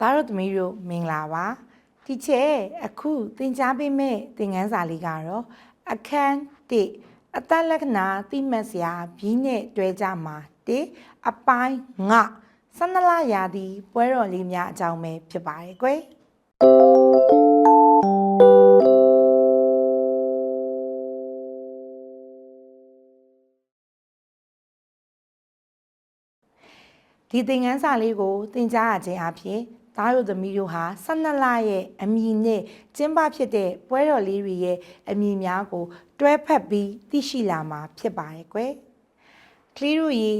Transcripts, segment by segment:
သားတို့သမီးတို့မင်္ဂလာပါတီချဲအခုသင်ကြားပေးမယ့်သင်ခန်းစာလေးကတော့အခန်း1အသက်လက္ခဏာသိမှတ်စရာဘီးနဲ့တွဲကြမှာ1အပိုင်းငဆန္ဒလရာသီပွဲတော်လေးများအကြောင်းပဲဖြစ်ပါတယ်ကွယ်ဒီသင်ခန်းစာလေးကိုသင်ကြားရခြင်းအပြင် သားတို့သမီးတို့ဟာ12လရဲ့အမည်နဲ့ကျင်းပဖြစ်တဲ့ပွဲတော်လေးတွေရဲ့အမည်များကို တွဲဖက်ပြီးသိရှိလာမှာဖြစ်ပါတယ်ကွယ်။ကလေးတို့ရေ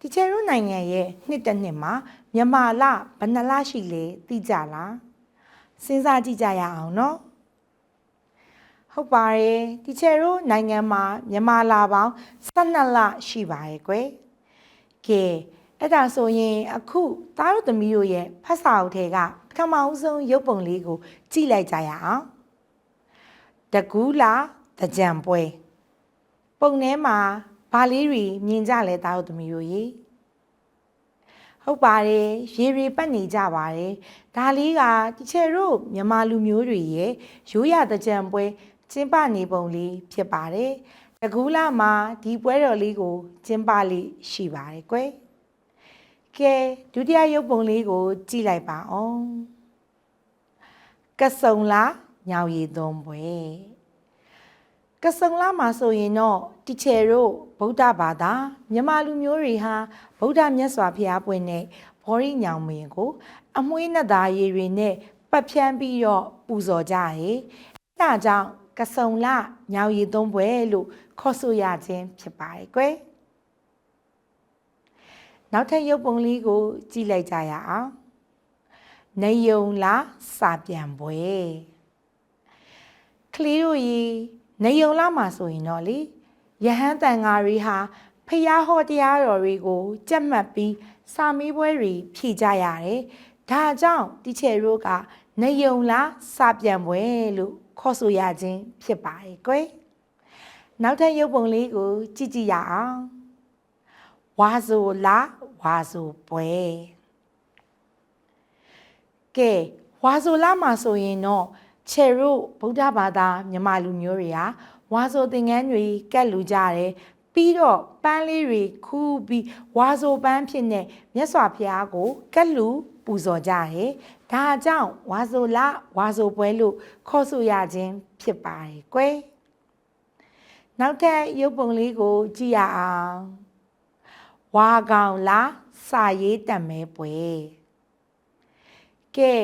တီချယ်တို့နိုင်ငံရဲ့နှစ်တစ်နှစ်မှာမြန်မာလဘယ်နှလရှိလဲသိကြလား။စဉ်းစားကြည့်ကြရအောင်နော်။ဟုတ်ပါတယ်တီချယ်တို့နိုင်ငံမှာမြန်မာလာပေါင်း12လရှိပါတယ်ကွယ်။ကဲ အဲ့ဒါဆိုရင်အခုသားတို့သမီးတို့ရဲ့ဖတ်စာအုပ်ထဲကပထမအဆုံးရုပ်ပုံလေးကိုကြည့်လိုက်ကြရအောင်တကူးလာတကြံပွဲပုံထဲမှာဘာလေးတွေမြင်ကြလဲသားတို့သမီးတို့ရေဟုတ်ပါတယ်ရေရီပတ်နေကြပါတယ်ဒါလေးကတချယ်တို့မြန်မာလူမျိုးတွေရဲ့ရိုးရတကြံပွဲကျင်းပနေပုံလေးဖြစ်ပါတယ်တကူးလာမှာဒီပွဲတော်လေးကိုကျင်းပလေးရှိပါတယ်ကွယ် ကဲဒုတိယရုပ်ပုံလေးကို ကြည့်လိုက်ပါအောင်ကဆုံလားညောင်ရည်သွန်းပွဲကဆုံလာမှာဆိုရင်တော့တီချယ်တို့ဗုဒ္ဓဘာသာမြန်မာလူမျိုးတွေဟာဗုဒ္ဓမြတ်စွာဘုရားပွင့်တဲ့ဘောရိညောင်မင်းကို အမွှေးနဲ့သားရည်တွေနဲ့ပတ်ဖြန်းပြီးတော့ပူဇော်ကြရဲ့အဲဒါကြောင့်ကဆုံလာညောင်ရည်သွန်းပွဲလို့ခေါ်ဆိုရခြင်းဖြစ်ပါတယ်ကွယ် နောက်ထပ်ရုပ်ပုံလေးကို ကြည့်လိုက်ကြရအောင်နေယုံလားစာပြန်ပွဲကလေးတို့ရေနေယုံလားမှာဆိုရင်တော့လေယဟန်တန်ဃာတွေဟာဖျားဟောတရားတော်တွေကိုကြက်မှတ်ပြီးစာမေးပွဲတွေဖြေကြရတယ်ဒါကြောင့်တီချယ်တို့ကနေယုံလားစာပြန်ပွဲလို့ခေါ်ဆိုရခြင်းဖြစ်ပါတယ်ကွယ်နောက်ထပ်ရုပ်ပုံလေးကိုကြည့်ကြည့်ရအောင် ဝါဆိုလားဝါဆိုပွဲကဲဝါဆိုလာမှာဆိုရင်တော့ချေရုဗုဒ္ဓဘာသာမြန်မာလူမျိုးတွေဟာဝါဆိုသင်္ကန်းတွေကတ်လူကြတယ်ပြီးတော့ပန်းလေးတွေခူးပြီးဝါဆိုပန်းဖြစ်တဲ့မြတ်စွာဘုရားကိုကတ်လူပူဇော်ကြတယ်ဒါကြောင့်ဝါဆိုလာဝါဆိုပွဲလို့ခေါ်ဆိုရခြင်းဖြစ်ပါတယ်ကွယ်နောက်ထပ်ရုပ်ပုံလေးကိုကြည့်ရအောင် ဝါကောင်လားစာရေးတံမဲပွဲကဲ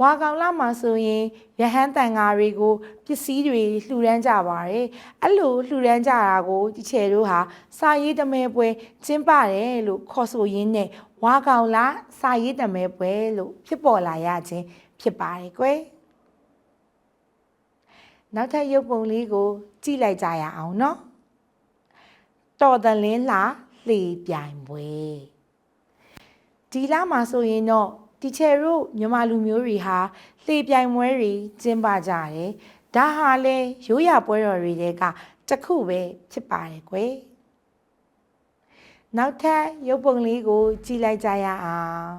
ဝါကောင်လာမှာဆိုရင်ရဟန်းတန်ဃာတွေကိုပစ္စည်းတွေလှူဒန်းကြပါတယ်အဲ့လိုလှူဒန်းကြတာကိုဒီချယ်တို့ဟာစာရေးတမဲပွဲကျင်းပတယ်လို့ခေါ်ဆိုရင်းနဲ့ဝါကောင်လာစာရေးတမဲပွဲလို့ဖြစ်ပေါ်လာရခြင်းဖြစ်ပါတယ်ကွယ်နောက်ထပ်ရုပ်ပုံလေးကို ကြည့်လိုက်ကြရအောင်နော်တော်တလင်းလား လှေပြိုင်ပွဲဒီလမှာဆိုရင်တော့တီချယ်တို့မြန်မာလူမျိုးတွေဟာလှေပြိုင်ပွဲတွေကျင်းပကြတယ်ဒါဟာလဲရိုးရာပွဲတော်တွေကတစ်ခုပဲဖြစ်ပါတယ်ကွယ်နောက်ထပ်ရုပ်ပုံလေးကို ကြည့်လိုက်ကြရအောင်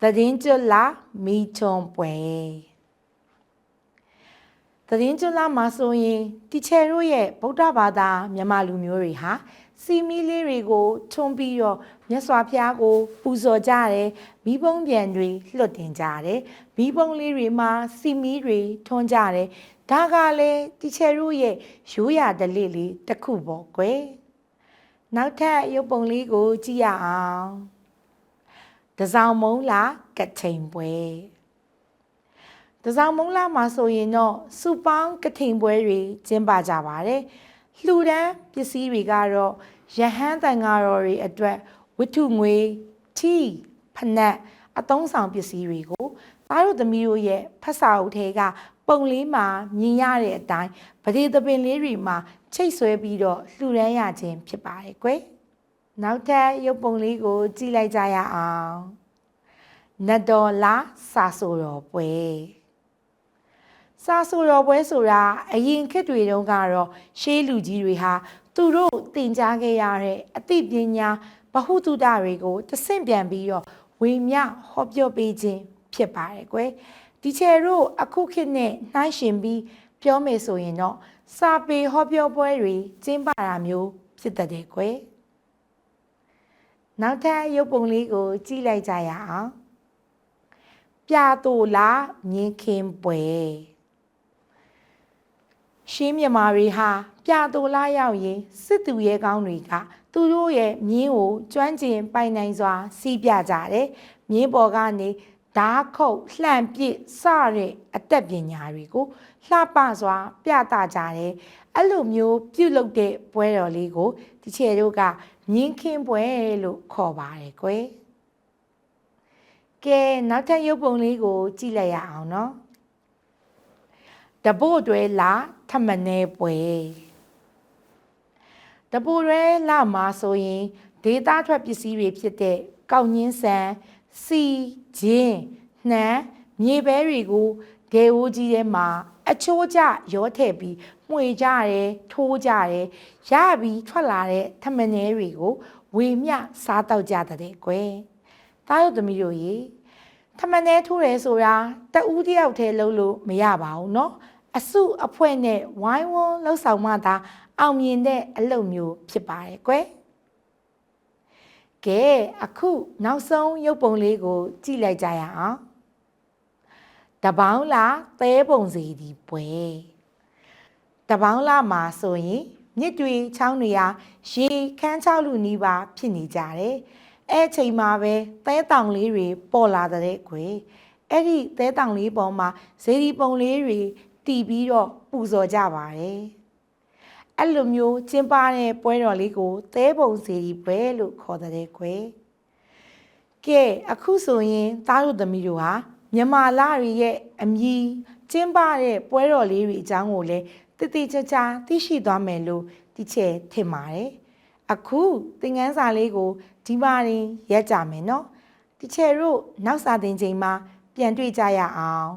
သတင်းကျွလာမီချုံပွဲ သတင်းကျွလာမှာဆိုရင်တီချယ်တို့ရဲ့ဗုဒ္ဓဘာသာမြန်မာလူမျိုးတွေဟာစီမီလေးတွေကိုထွန်းပြီးတော့မြတ်စွာဘုရားကိုပူဇော်ကြတယ်မိဘုံပြန်တွေလွတ်တင်ကြတယ်မိဘုံလေးတွေမှာစီမီတွေထွန်းကြတယ်ဒါကလည်းတီချယ်တို့ရဲ့ရိုးရာဓလေ့လေးတစ်ခုပေါ့ကွယ်နောက်ထပ်ရုပ်ပုံလေးကိုကြည့်ရအောင်တစောင်းမုံလာကချိန်ပွဲ တစောင်းမုံလာမှာဆိုရင်တော့စူပေါင်းကထိန်ပွဲတွေကျင်းပကြပါတယ်လှူဒန်းပစ္စည်းတွေကတော့ယဟန်တန်ဃာတော်တွေအတွက်ဝတ္ထုငွေထီဖနက်အသုံးဆောင်ပစ္စည်းတွေကိုသားတို့သမီးတို့ရဲ့ဖတ်စာအုပ်ထဲကပုံလေးမှာမြင်ရတဲ့အတိုင်းဗဒေသပင်လေးတွေမှာချိတ်ဆွဲပြီးတော့လှူဒန်းရခြင်းဖြစ်ပါတယ်ကွယ်နောက်ထပ်ရုပ်ပုံလေးကို ကြည့်လိုက်ကြရအောင်နတ်တော်လာစာဆိုတော်ပွဲ စာဆိုတော်ပွဲဆိုတာအရင်ခေတ်တွေတုန်းကတော့ရှေးလူကြီးတွေဟာသူတို့သင်ကြားခဲ့ရတဲ့အသိပညာဗဟုသုတတွေကိုတဆင့်ပြန်ပြီးတော့ဝေမျှဟောပြောပေးခြင်းဖြစ်ပါတယ်ကွယ်ဒီချယ်တို့အခုခေတ်နဲ့နှိုင်းယှဉ်ပြီးပြောမယ်ဆိုရင်တော့စာပေဟောပြောပွဲတွေကျင်းပတာမျိုးဖြစ်တတ်တယ်ကွယ်နောက်ထပ်ရုပ်ပုံလေးကို ကြည့်လိုက်ကြရအောင်ပြတူလာမြင်းခင်းပွဲ ရှင်းမြမာတွေဟာပြတူလာရောက်ရင်စစ်သူရဲကောင်းတွေကသူတို့ရဲ့မြင်းကိုကျွမ်းကျင်ပိုင်နိုင်စွာ စီးပြကြတယ်မြင်းပေါ်ကနေဓာတ်ခုတ်လှန့်ပစ်စတဲ့အသက်ပညာတွေကိုလှပစွာ ပြသကြတယ်အဲ့လိုမျိုးပြုလုပ်တဲ့ပွဲတော်လေးကိုဒီချေတို့ကမြင်းခင်းပွဲလို့ခေါ်ပါတယ်ကွယ်ကဲနောက်ထပ်ရုပ်ပုံလေးကို ကြည့်လိုက်ရအောင်နော်တပို့တွေလာ ထမနေပွဲတပို့တွေလာမှာဆိုရင်ဒေတာထွက်ပစ္စည်းတွေဖြစ်တဲ့ကောက်ညင်းဆန်စီဂျင်းနှမ်းမြေပဲတွေကိုဒေဝကြီးထဲမှာအချိုးကျရောထည့်ပြီးမှွေကြတယ်ထိုးကြတယ်ရပြီးထွက်လာတဲ့ထမနေတွေကိုဝေမျှစားတော့ကြတဲ့ကွယ်တားရုပ်သမီးတို့ရေထမနေထိုးတယ်ဆိုတာတဦးတယောက်တည်းလုံးလို့မရပါဘူးเนาะ အစုအဖွဲ့နဲ့ဝိုင်းဝန်းလှုပ်ဆောင်မှသာ အောင်မြင်တဲ့အလုပ်မျိုးဖြစ်ပါတယ်ကွယ်ကဲအခုနောက်ဆုံးရုပ်ပုံလေးကို ကြည့်လိုက်ကြရအောင်တပေါင်းလာသဲပုံစီဒီပွဲတပေါင်းလာမှာဆိုရင်မြစ်တွေချောင်းတွေဟာရေခန်းချောက်လူနီးပါဖြစ်နေကြတယ်အဲ့ချိန်မှာပဲသဲတောင်လေးတွေပေါ်လာတဲ့ခွေအဲ့ဒီသဲတောင်လေးပေါ်မှာဇေဒီပုံလေးတွေ တီးပြီးတော့ပူဇော်ကြပါတယ်အဲ့လိုမျိုးကျင်းပတဲ့ပွဲတော်လေးကိုသဲပုံစီဒီပွဲလို့ခေါ်တဲ့ခွေကဲအခုဆိုရင်သားတို့သမီးတို့ဟာမြန်မာလာတွေရဲ့အမည်ကျင်းပတဲ့ပွဲတော်လေးတွေအကြောင်းကိုလည်းတည်တည်ချာချာသိရှိသွားမယ်လို့ဒီချက်ထင်ပါတယ်အခုသင်ခန်းစာလေးကိုဒီပါရင်ရက်ကြမယ်နော်ဒီချက်တို့နောက်စာသင်ချိန်မှာပြန်တွေ့ကြရအောင်